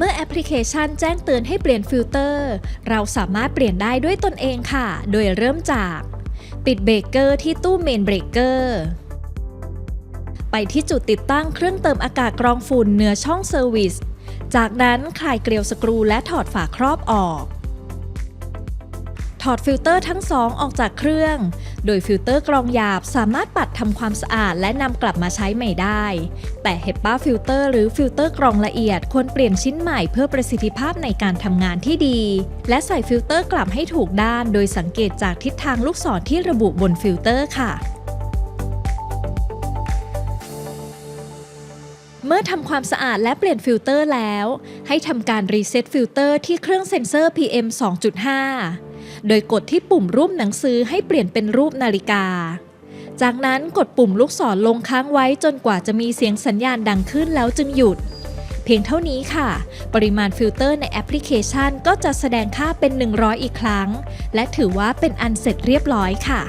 เมื่อแอปพลิเคชันแจ้งเตือนให้เปลี่ยนฟิลเตอร์ เราสามารถเปลี่ยนได้ด้วยตนเองค่ะ โดยเริ่มจาก ปิดเบรกเกอร์ที่ตู้เมนเบรกเกอร์ไปที่จุดติดตั้งเครื่องเติมอากาศกรองฝุ่นเหนือช่องเซอร์วิส จากนั้นคลายเกลียวสกรูและถอดฝาครอบออก ถอดฟิลเตอร์ทั้งสองออกจากเครื่อง โดยฟิลเตอร์กรองหยาบสามารถปัดทำความสะอาดและนำกลับมาใช้ใหม่ได้ แต่เฮปปาฟิลเตอร์หรือฟิลเตอร์กรองละเอียดควรเปลี่ยนชิ้นใหม่เพื่อประสิทธิภาพในการทำงานที่ดี และใส่ฟิลเตอร์กลับให้ถูกด้าน โดยสังเกตจากทิศทางลูกศรที่ระบุบนฟิลเตอร์ค่ะ เมื่อทำความสะอาดและเปลี่ยนฟิลเตอร์แล้ว ให้ทำการรีเซ็ตฟิลเตอร์ที่เครื่องเซ็นเซอร์ PM 2.5 โดยกดที่ปุ่มรูปหนังสือให้เปลี่ยนเป็นรูปนาฬิกา จากนั้นกดปุ่มลูกศรลงค้างไว้จนกว่าจะมีเสียงสัญญาณดังขึ้นแล้วจึงหยุด เพียงเท่านี้ค่ะ ปริมาณฟิลเตอร์ในแอปพลิเคชันก็จะแสดงค่าเป็น 100 อีกครั้ง และถือว่าเป็นอันเสร็จเรียบร้อยค่ะ